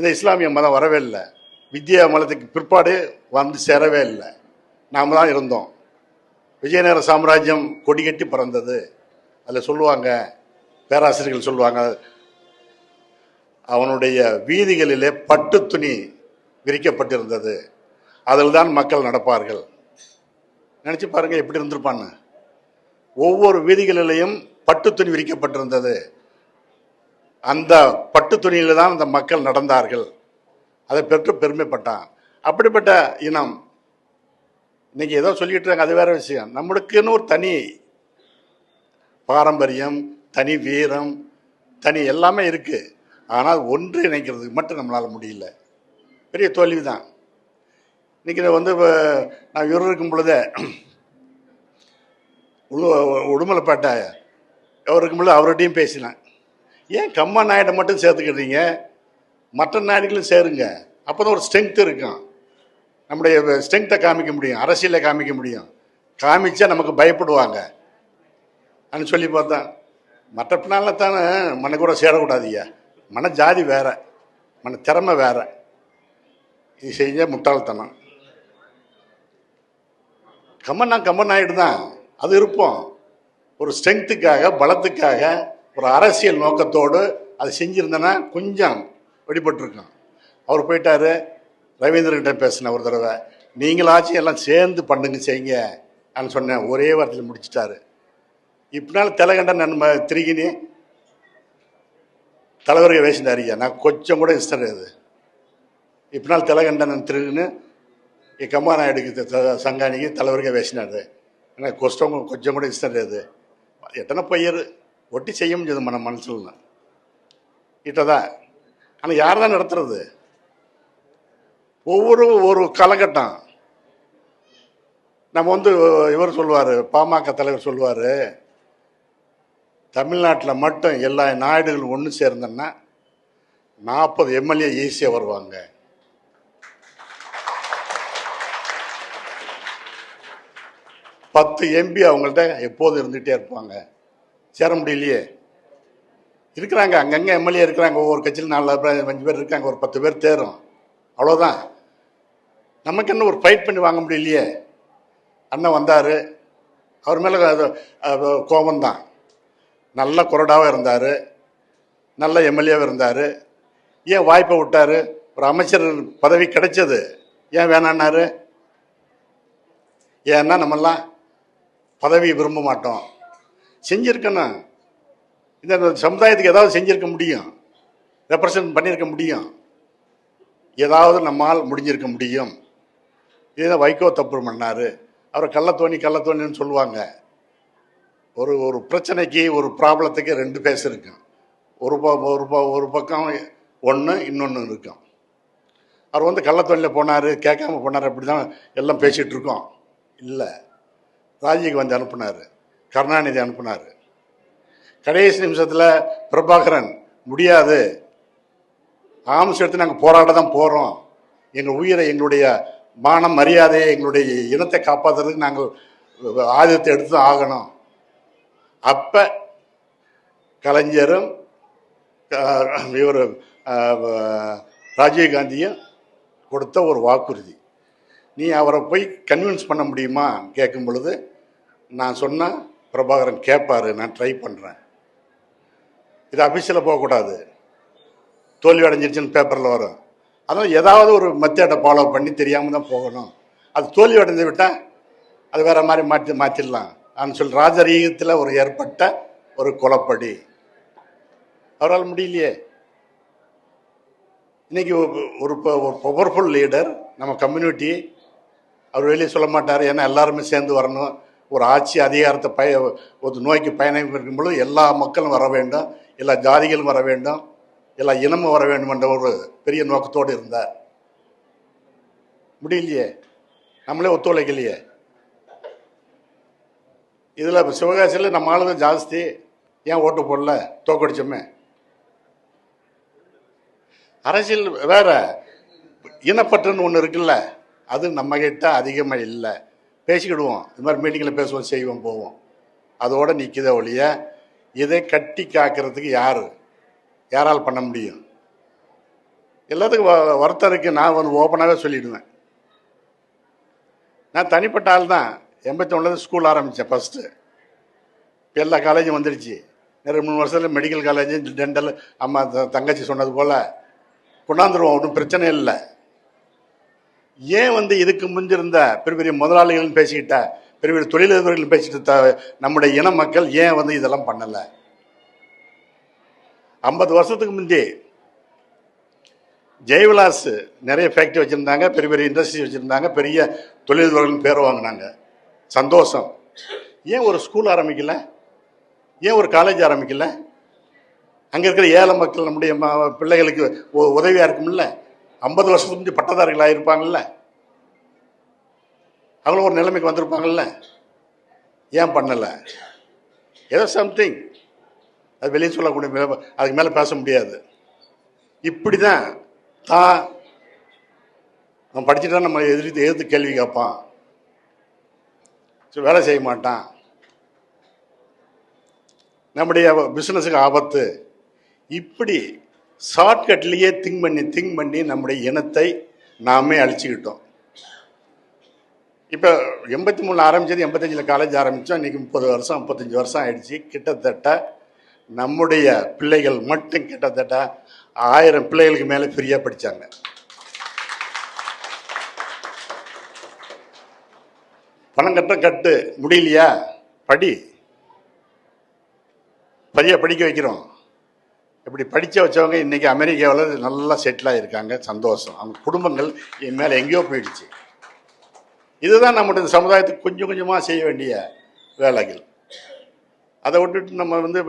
இந்த இஸ்லாமிய மதம் வரவே இல்லை. வித்யா மதத்துக்கு பிற்பாடு வந்து சேரவே இல்லை. நாம் தான் இருந்தோம். விஜயநகர சாம்ராஜ்யம் கொடி கட்டி அதில் சொல்லுவாங்க பேராசிரியர்கள் சொல்லுவாங்க அவனுடைய வீதிகளிலே பட்டு துணி விரிக்கப்பட்டிருந்தது. அதில் தான் மக்கள் நடப்பார்கள். நினச்சி பாருங்கள் எப்படி இருந்திருப்பான்னு. ஒவ்வொரு வீதிகளிலேயும் பட்டு துணி விரிக்கப்பட்டிருந்தது. அந்த பட்டு துணியில் தான் அந்த மக்கள் நடந்தார்கள். அதை பெற்று பெருமைப்பட்டான். அப்படிப்பட்ட இனம் இன்னைக்கு ஏதோ சொல்லிட்டு இருக்காங்க அது வேற விஷயம். நம்மளுக்குன்னு ஒரு தனி பாரம்பரியம் தனி வீரம் தனி எல்லாமே இருக்கு. ஆனால் ஒன்று இணைக்கிறதுக்கு மட்டும் நம்மளால முடியல. பெரிய தோல்வி தான் இன்னைக்கு வந்து நான் இவர் இருக்கும் பொழுதே உடு- உடுமலைப்பேட்டை அவர் இருக்கும் பொழுது அவர்கிட்டையும் பேசினேன். ஏன் கம்மா நாயுடை மட்டும் சேர்த்துக்கிறீங்க மற்ற நாயுடுகளும் சேருங்க. அப்போ தான் ஒரு ஸ்ட்ரென்த் இருக்கும். நம்முடைய ஸ்ட்ரென்த்தை காமிக்க முடியும். அரசியலை காமிக்க முடியும். காமிச்சா நமக்கு பயப்படுவாங்க. அப்படின்னு சொல்லி பார்த்தேன் மற்ற பின்னால தானே மன கூட மன ஜாதி வேற. மன திறமை வேற. இது செஞ்ச முட்டாள்தனம். கம்மன்னா கம்மன் ஆகிட்டு தான் அது இருப்போம். ஒரு ஸ்ட்ரென்த்துக்காக பலத்துக்காக ஒரு அரசியல் நோக்கத்தோடு அதை செஞ்சுருந்தேன்னா கொஞ்சம் வெளிப்பட்டுருக்கான் அவர் போயிட்டார் ரவீந்திரன்கிட்ட பேசினேன் ஒரு தடவை. நீங்களாச்சும் எல்லாம் சேர்ந்து பண்ணுங்க செய்யுங்க நான் சொன்னேன். ஒரே வாரத்தில் முடிச்சிட்டாரு. இப்படினாலும் தலைகண்ட நன்மை திருகினி தலைவர்கள் வேசினாரியா நான் கொஞ்சம் கூட இஷ்டம் கிடையாது. இப்படினாலும் தலைகண்டன் திருகுன்னு என் கம்மா நாயுடுக்கு சங்கானிக்கு தலைவர்கள் வேசினாரு எனக்கு கொஸ்டம் கொஞ்சம் கூட இஷ்டம் கிடையாது. எத்தனை பையர். ఎట్టన పోయారు ஒட்டி செய்ய முடியாது మన మనసులను இட்டதான் ஆனால் யார் தான் நடத்துறது ஒவ்வொரு ஒரு காலகட்டம் நம்ம வந்து இவர் சொல்லுவார் பாமக தலைவர் சொல்லுவார் தமிழ்நாட்டில் மட்டும் எல்லா நாயுடுகளும் ஒன்று சேர்ந்தோன்னா நாற்பது எம்எல்ஏ ஈஸியாக வருவாங்க பத்து எம்பி அவங்கள்ட்ட எப்போதும் இருந்துகிட்டே இருப்பாங்க சேர முடியலையே. இருக்கிறாங்க அங்கங்கே எம்எல்ஏ இருக்கிறாங்க ஒவ்வொரு கட்சியில் நாலு பேர் அஞ்சு பேர் இருக்காங்க ஒரு பத்து பேர் தேரும். அவ்வளோதான் நமக்கு இன்னும் ஒரு ஃபைட் பண்ணி வாங்க முடியலையே. அண்ணன் வந்தார். அவர் மேலே கோபம்தான். நல்ல குரடாகவும் இருந்தார். நல்ல எம்எல்ஏவாக இருந்தார். ஏன் வாய்ப்பை விட்டார்? ஒரு அமைச்சர் பதவி கிடைச்சது. ஏன் வேணான்னாரு? ஏன்னா நம்மெல்லாம் பதவி விரும்ப மாட்டோம். செஞ்சிருக்கணும் இந்த சமுதாயத்துக்கு ஏதாவது செஞ்சிருக்க முடியும்? ரெப்ரசன்ட் பண்ணியிருக்க முடியும்? ஏதாவது நம்மால் முடிஞ்சிருக்க முடியும்? இதுதான் வைகோ தப்பு பண்ணாரு. அவரை கள்ளத்தோணி கள்ளத்தோணின்னு சொல்லுவாங்க. ஒரு ஒரு பிரச்சனைக்கு ஒரு ப்ராப்ளத்துக்கு ரெண்டு பேச இருக்கும். ஒரு ப ஒரு ப ஒரு பக்கம் ஒன்று இன்னொன்று இருக்கும். அவர் வந்து கள்ளத்தோணியில் போனார் கேட்காம போனார் அப்படி தான் எல்லாம் பேசிகிட்டு இருக்கோம். இல்லை. ராஜிக்கு வந்து அனுப்புனார். கருணாநிதி அனுப்புனார். கடைசி நிமிஷத்தில் பிரபாகரன் முடியாது. ஆம்ஸ் எடுத்து நாங்கள் போராட தான் போகிறோம் எங்கள் உயிரை எங்களுடைய மானம் மரியாதையை எங்களுடைய இனத்தை காப்பாற்றுறதுக்கு நாங்கள் ஆயுதத்தை எடுத்து தான் ஆகணும். அப்போ கலைஞரும் இவர் ராஜீவ் காந்தியும் கொடுத்த ஒரு வாக்குறுதி. நீ அவரை போய் கன்வின்ஸ் பண்ண முடியுமா? கேட்கும் பொழுது நான் சொன்னால் பிரபாகரன் கேட்பாரு நான் ட்ரை பண்ணுறேன் இது அபிஷியலாக போகக்கூடாது. தோல்வி அடைஞ்சிருச்சுன்னு பேப்பரில் வரும். அதனால் ஏதாவது ஒரு மெத்தேடை ஃபாலோ பண்ணி தெரியாமல் தான் போகணும். அது தோல்வி அடைந்து விட்டால் அது வேறு மாதிரி மாற்றி மாற்றிடலாம் அப்படின்னு சொல்லி ராஜரீகத்தில் ஒரு ஏற்பட்ட ஒரு குலப்படி அவரால் முடியலையே. இன்னைக்கு ஒரு ப- ஒரு பவர்ஃபுல் லீடர் நம்ம கம்யூனிட்டி அவர் வெளியே சொல்ல மாட்டார். ஏன்னா எல்லாருமே சேர்ந்து வரணும். ஒரு ஆட்சி அதிகாரத்தை பய ஒரு நோய்க்கு பயணம் இருக்கும் பொழுது எல்லா மக்களும் வர வேண்டும் எல்லா ஜாதிகளும் வர வேண்டும் எல்லா இனமும் வர வேண்டும் என்ற ஒரு பெரிய நோக்கத்தோடு இருந்தார். முடியலையே? நம்மளே ஒத்துழைக்கலையே? இதில் இப்போ சிவகாசியில் நம்ம ஆளுங்க ஜாஸ்தி. ஏன் ஓட்டு போடல? தோக்கடிச்சோமே. அரசியல் வேற. இனப்பற்றுன்னு ஒன்று இருக்குல்ல அது நம்மகிட்ட அதிகமாக இல்லை. பேசிக்கிடுவோம். இது மாதிரி மீட்டிங்கில் பேசுவோம் செய்வோம் போவோம். அதோட நிற்கிதே ஒழிய இதை கட்டி காக்கிறதுக்கு யார்? யாரால் பண்ண முடியும்? எல்லாத்துக்கும் வ- வருத்தம் நான் வந்து ஓப்பனாகவே சொல்லிடுவேன். நான் தனிப்பட்ட ஆள் தான். எண்பத்தி ஒன்றில் ஸ்கூல் ஆரம்பித்தேன் ஃபஸ்ட்டு இப்போ எல்லா காலேஜும் வந்துடுச்சு. நிறைய மூணு வருஷத்தில் மெடிக்கல் காலேஜ் டென்டல் அம்மா த- தங்கச்சி சொன்னது போல் கொண்டாந்துருவோம் ஒன்றும் பிரச்சனை இல்லை. ஏன் வந்து இதுக்கு முந்திருந்த பெரிய பெரிய முதலாளிகள்னு பேசிக்கிட்ட பெரிய பெரிய தொழிலதிபர்கள் பேசிட்டு நம்முடைய இன மக்கள் ஏன் வந்து இதெல்லாம் பண்ணலை? ஐம்பது வருஷத்துக்கு முந்தி ஜெயவிலாஸ் நிறைய ஃபேக்ட்ரி வச்சுருந்தாங்க பெரிய பெரிய இண்டஸ்ட்ரி வச்சுருந்தாங்க பெரிய தொழிலதிபர்கள் பேர் வாங்கினாங்க. சந்தோஷம். ஏன் ஒரு ஸ்கூல் ஆரம்பிக்கல? ஏன் ஒரு காலேஜ் ஆரம்பிக்கல? அங்கே இருக்கிற ஏழை மக்கள் நம்முடைய பிள்ளைகளுக்கு உ- இருக்கும்ல? ஐம்பது வருஷத்துக்கு முந்தி பட்டதாரிகளாக இருப்பாங்கல்ல? அவங்களும் ஒரு நிலைமைக்கு வந்திருப்பாங்கல்ல? ஏன் பண்ணலை? ஏதோ சம்திங் அது வெளியே சொல்லக்கூடிய அதுக்கு மேலே பேச முடியாது. இப்படி தான் தான் நம்ம படிச்சுட்டா நம்ம எதிர்த்து எதிர்த்து கேள்வி கேட்பான். சரி, வேலை செய்ய மாட்டான். நம்முடைய பிஸ்னஸுக்கு ஆபத்து. இப்படி ஷார்ட்கட்லேயே திங்க் பண்ணி திங்க் பண்ணி நம்முடைய இனத்தை நாமே அழிச்சுக்கிட்டோம். இப்போ எண்பத்தி மூணு ஆரம்பிச்சது எண்பத்தஞ்சில் காலேஜ் ஆரம்பித்தோம் இன்றைக்கி முப்பது வருஷம் முப்பத்தஞ்சு வருஷம் ஆயிடுச்சு. கிட்டத்தட்ட நம்முடைய பிள்ளைகள் மட்டும் கிட்டத்தட்ட ஆயிரம் பிள்ளைகளுக்கு மேலே ஃப்ரீயாக படித்தாங்க பணம் கட்ட கட்டு முடியலையா? படி. சரியா படிக்க வைக்கிறோம். இப்படி படிக்க வச்சவங்க இன்னைக்கு அமெரிக்காவில் நல்லா செட்டில் ஆகியிருக்காங்க சந்தோஷம். அவங்க குடும்பங்கள் என் மேலே எங்கேயோ போயிடுச்சு. இதுதான் நம்முடைய சமுதாயத்துக்கு கொஞ்சம் கொஞ்சமாக செய்ய வேண்டிய வேலைகள். அதை விட்டுட்டு நம்ம வந்து